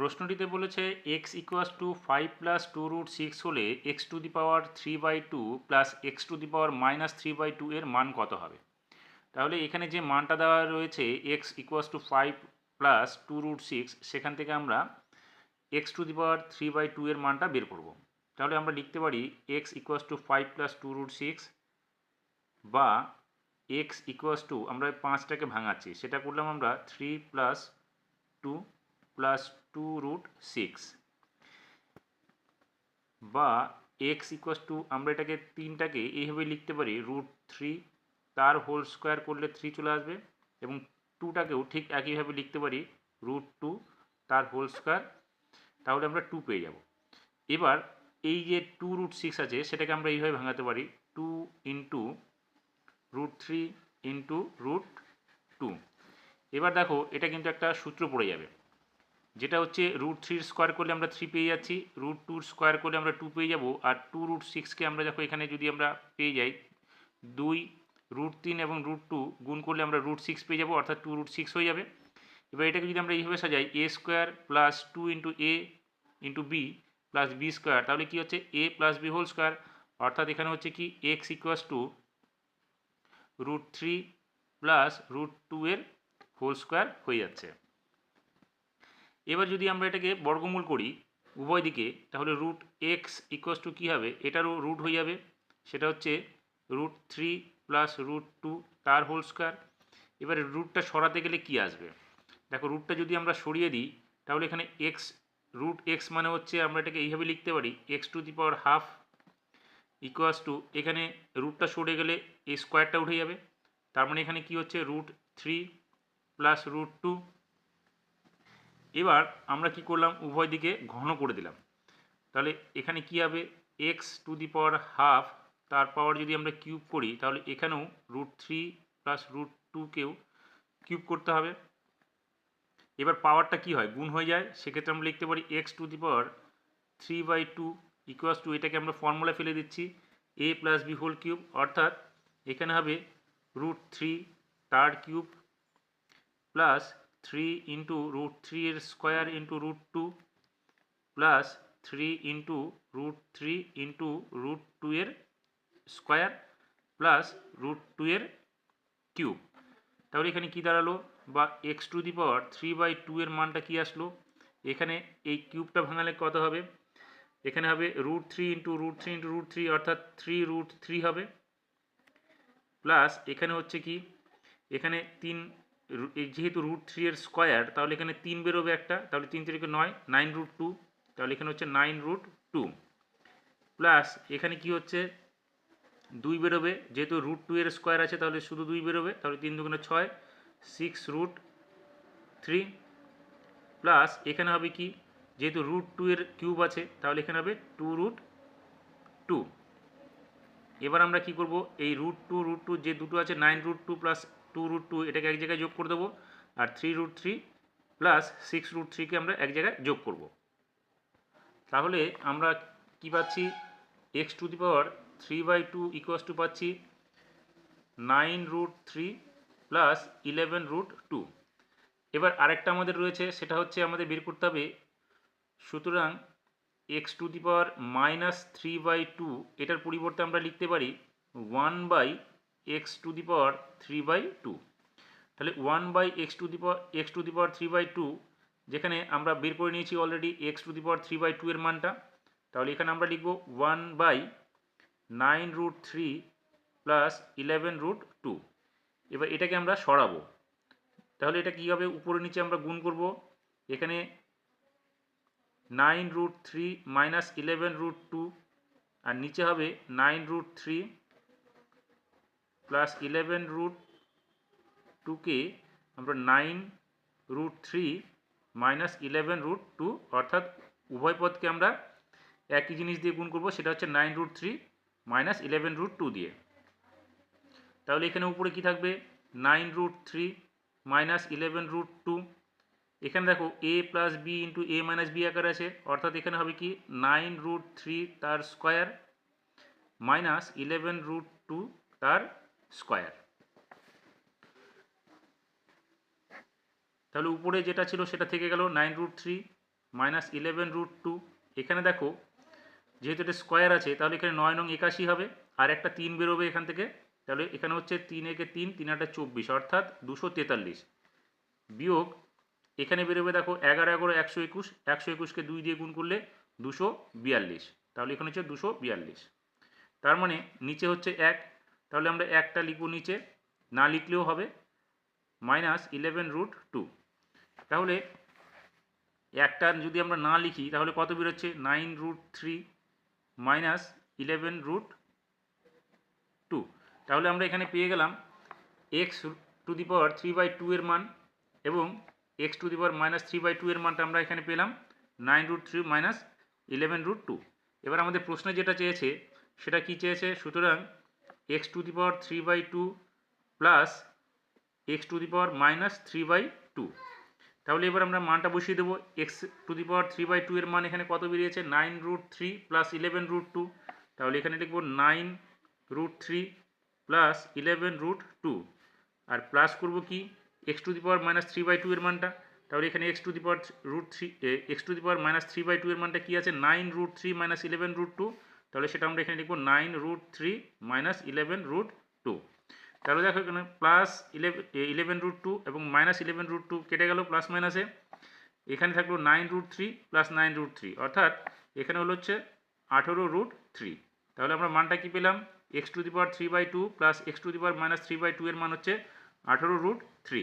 প্রশ্নটিতে বলেছে X equals to five plus two root six হলে X to the power three by two plus X to the power minus three by two এর মান কত হবে? তাহলে এখানে যে মানটা দেওয়া রয়েছে X equals to five plus two root six সেখান থেকে আমরা X to the power three by two এর মানটা বের করব। তাহলে আমরা লিখতে পারি X equals to five plus two root six বা এক্স ইকুয়াস টু আমরা পাঁচটাকে ভাঙাচ্ছি, সেটা করলাম আমরা three plus two plus two root six বা এক্স ইকুয়াস টু আমরা এটাকে তিনটাকে এইভাবে লিখতে পারি রুট থ্রি তার হোল স্কোয়ার করলে থ্রি চলে আসবে এবং টুটাকেও ঠিক একইভাবে লিখতে পারি রুট টু তার হোল স্কোয়ার তাহলে আমরা টু পেয়ে যাব। এবার এই যে টু রুট সিক্স আছে, সেটাকে আমরা এইভাবে ভাঙাতে পারি two into root three into root two এবার দেখো, এটা কিন্তু একটা সূত্র পড়ে যাবে। যেটা হচ্ছে রুট থ্রির স্কোয়ার করলে আমরা থ্রি পেয়ে যাচ্ছি রুট টুর স্কোয়ার করলে আমরা টু পেয়ে যাব, আর টু রুট সিক্সকে আমরা দেখো এখানে যদি আমরা পেয়ে যাই, দুই রুট তিন এবং রুট টু গুণ করলে আমরা রুট সিক্স পেয়ে যাব, অর্থাৎ টু রুট সিক্স হয়ে যাবে। এবার এটাকে যদি আমরা এইভাবে সাজাই A square plus two into A into B plus B square তাহলে কী হচ্ছে? A plus B whole square অর্থাৎ এখানে হচ্ছে কি? X equals to root three plus root two এর হোল স্কোয়ার হয়ে যাচ্ছে। এবার যদি আমরা এটাকে বর্গমূল করি উভয় দিকে, তাহলে রুট এক্স ইকুয়াস টু কী হবে? এটারও রুট হয়ে যাবে। সেটা হচ্ছে root three plus root two তার হোল স্কোয়ার এবারে রুটটা সরাতে গেলে কি আসবে? দেখো রুটটা যদি আমরা সরিয়ে দিই, তাহলে এখানে এক্স রুট এক্স মানে হচ্ছে আমরা এটাকে এইভাবে লিখতে পারি X to the power half equals to এখানে রুটটা সরে গেলে এই স্কোয়ারটা উঠে যাবে। তার মানে এখানে কি হচ্ছে? Root three plus root two এবার আমরা কি করলাম? উভয় দিকে ঘন করে দিলাম। তাহলে এখানে কি হবে? X to the power half তার পাওয়ার যদি আমরা কিউব করি, তাহলে এখানেও রুট থ্রি প্লাস রুট টুকেও কিউব করতে হবে। এবার পাওয়ারটা কি হয়? গুণ হয়ে যায়। সেক্ষেত্রে আমরা লিখতে পারি X to the power three by two equals to এটাকে আমরা ফর্মুলা ফেলে দিচ্ছি A plus B whole cube অর্থাৎ এখানে হবে রুট থ্রি তার cube plus three into root three এর square into root two plus three into root three into root two এর স্কোয়ার প্লাস রুট টু এর কিউব তাহলে এখানে কি দাঁড়াল? বা X to the power three by two এর মানটা কি আসলো? এখানে এই কিউবটা ভাঙালে কত হবে? এখানে হবে root three into root three into root three অর্থাৎ থ্রি রুট থ্রি হবে। প্লাস এখানে হচ্ছে কি? এখানে তিন যেহেতু রুট থ্রি এর স্কোয়ার তাহলে এখানে তিন বেরোবে একটা, তাহলে তিন তিরিকে নয় নাইন রুট টু তাহলে এখানে হচ্ছে নাইন রুট টু প্লাস এখানে কি হচ্ছে? দুই বেরোবে, যেহেতু রুট টু এর স্কোয়ার আছে, তাহলে শুধু দুই বেরোবে, তাহলে তিন দুগুণে ছয় সিক্স রুট থ্রি প্লাস এখানে হবে কি? যেহেতু রুট টু এর কিউব আছে, তাহলে এখানে হবে টু রুট টু এবার আমরা কি করব? এই রুট টু রুট টু যে দুটো আছে nine root two plus two root two এটাকে এক জায়গায় যোগ করে দেবো। আর three root three plus six root থ্রিকে আমরা এক জায়গায় যোগ করব। তাহলে আমরা কি পাচ্ছি? X to the power three by two equals to পাচ্ছি nine root three plus eleven root two এবার আরেকটা আমাদের রয়েছে, সেটা হচ্ছে আমাদের বের করতে হবে। সুতরাং X to the power minus three by two এটার পরিবর্তে আমরা লিখতে পারি one by X to the power three by two তাহলে one by X to the power X to the power three by two যেখানে আমরা বের করে নিয়েছি already X to the power three by two এর মানটা, তাহলে এখানে আমরা লিখব one by nine root three plus eleven root two এবার এটাকে আমরা সরাবো। তাহলে এটা কী হবে? উপরে নিচে আমরা গুণ করব। এখানে nine root three minus eleven root two আর নিচে হবে nine root three plus eleven root টুকে আমরা nine root three minus eleven root two অর্থাৎ উভয় পদকে আমরা একই জিনিস দিয়ে গুণ করব, সেটা হচ্ছে nine root three minus eleven root two দিয়ে। তাহলে এখানে উপরে কি থাকবে? Nine root three minus eleven root two এখানে দেখো A plus B into A minus B আকার আছে, অর্থাৎ এখানে হবে কি? নাইন রুট থ্রি তার square minus eleven root two তার স্কোয়ার। তাহলে উপরে যেটা ছিল সেটা থেকে গেল nine root three minus eleven root two. এখানে দেখো, যেহেতু এটা স্কোয়ার আছে, তাহলে এখানে নয় নং একাশি হবে, আর একটা তিন বেরোবে এখান থেকে। তাহলে এখানে হচ্ছে তিন একে তিন তিন আটটা চব্বিশ, অর্থাৎ দুশো তেতাল্লিশ। বিয়োগ, এখানে বেরোবে দেখো এগারো এগারো, একশো একুশ। একশো একুশকে দুই দিয়ে গুণ করলে দুশো বিয়াল্লিশ। তাহলে এখানে হচ্ছে দুশো বিয়াল্লিশ। তার মানে নিচে হচ্ছে এক তাহলে আমরা একটা লিখব নিচে, না লিখলেও হবে মাইনাস ইলেভেন রুট টু তাহলে একটা যদি আমরা না লিখি, তাহলে কত বেরোচ্ছে? Nine root three minus eleven root two তাহলে আমরা এখানে পেয়ে গেলাম X to the power three by two এর মান এবং X to the power minus three by two এর মানটা আমরা এখানে পেলাম nine root three minus eleven root two এবার আমাদের প্রশ্নে যেটা চেয়েছে, সেটা কি চেয়েছে? সুতরাং X to the power three by two plus X to the power minus three by two. তাহলে এবার আমরা মানটা বসিয়ে দেবো। X to the power three by two এর মান এখানে কত বেরিয়েছে? Nine root three plus eleven root two. তাহলে এখানে লিখব nine root three plus eleven root two. আর প্লাস করব কি? X to the power minus three by two এর মানটা। তাহলে এখানে X to the power root three X to the power minus three by two এর মানটা কী আছে? Nine root three minus eleven root two. তাহলে সেটা আমরা এখানে লিখব nine root three minus eleven root two তাহলে দেখো এখানে প্লাস ইলেভেন রুট টু এবং মাইনাস ইলেভেন রুট টু কেটে গেল প্লাস মাইনাসে এখানে থাকল nine root three plus nine root three অর্থাৎ এখানে হলো হচ্ছে আঠেরো রুট থ্রি তাহলে আমরা মানটা কি পেলাম? X to the power three by two plus X to the power minus three by two এর মান হচ্ছে আঠেরো রুট থ্রি